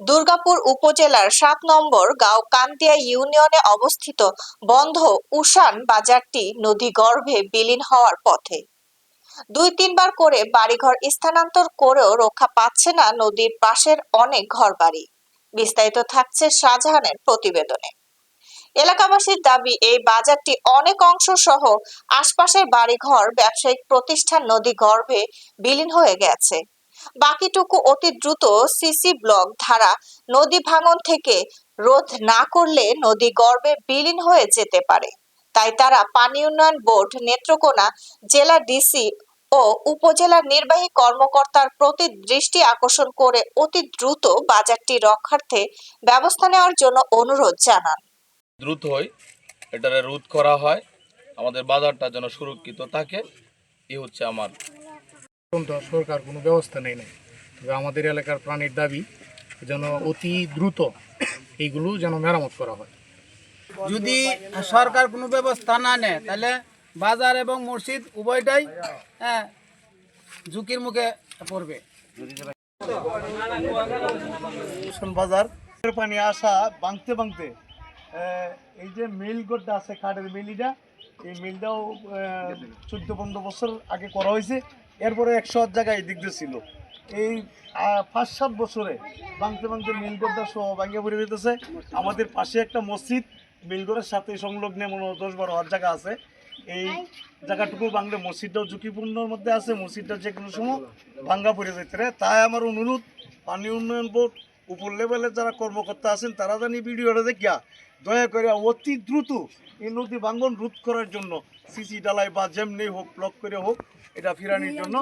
দুর্গাপুর উপজেলার সাত নম্বর গাঁও কান্তিয়া ইউনিয়নে অবস্থিত বন্ধ উষান বাজারটি নদী গর্ভে বিলীন হওয়ার পথে। দুই তিনবার করে বাড়িঘর স্থানান্তর করেও রক্ষা পাচ্ছে না নদীর পাশের অনেক ঘরবাড়ি। বিস্তারিত থাকছে শাহজাহানের প্রতিবেদনে। এলাকাবাসীর দাবি, এই বাজারটি অনেক অংশ সহ আশপাশের বাড়িঘর, ব্যবসায়িক প্রতিষ্ঠান নদী গর্ভে বিলীন হয়ে গেছে। বাকিটুকু অতি দ্রুত সিসি ব্লক ধারা নদী ভাঙন থেকে রোধ না করলে নদী গর্ভে বিলীন হয়ে যেতে পারে। তাই তারা পানি উন্নয়ন বোর্ড, নেত্রকোনা জেলা ডিসি ও উপজেলার নির্বাহী কর্মকর্তার প্রতি দৃষ্টি আকর্ষণ করে অতি দ্রুত বাজারটি রক্ষার্থে ব্যবস্থা নেওয়ার জন্য অনুরোধ জানান। দ্রুত হয়, এটারে রোধ করা হয়, আমাদের বাজারটা যেন সুরক্ষিত থাকে, এই হচ্ছে আমার সরকার কোনো ব্যবস্থা নেয় নাই। তবে আমাদের এলাকার প্রাণীর দাবি যেন অতি দ্রুত এইগুলো যেন মেরামত করা হয়। যদি সরকার কোনো ব্যবস্থা না নেয় তাহলে বাজার এবং মসজিদ উভয়টাই হ্যাঁ ঝুঁকির মুখে পড়বে। বাজার পানি আসা বাংতে আহ, এই যে মিল গোড্ডা আছে কাঠের মিলিটা এই মিলটাও চোদ্দ পনেরো বছর আগে করা হয়েছে। এরপরে একশো জায়গায় এদিক দিয়ে ছিল। এই পাঁচ, সাত বছরে বাংতে বাংতে মিলগড়টা সহ ভাঙিয়ে পড়ে যেতেছে আমাদের পাশে একটা মসজিদ মিলগড়ের সাথে সংলগ্ন মনে দশ বারো হাজার জায়গা আছে। এই জায়গাটুকু বাংলা মসজিদটাও ঝুঁকিপূর্ণর মধ্যে আছে, মসজিদটা যে কোনো সময় ভাঙ্গা পড়ে যেতে তাই আমার অনুরোধ, পানি উন্নয়ন বোর্ড উপর লেভেলের যারা কর্মকর্তা আছেন তারা জানি ভিডিওটা দেখিয়া দয়া করে অতি দ্রুত এই নদী ভাঙ্গন রোধ করার জন্য সিসি ডালাই বা যেমনি হোক ব্লক করে হোক এটা ফিরানির জন্য।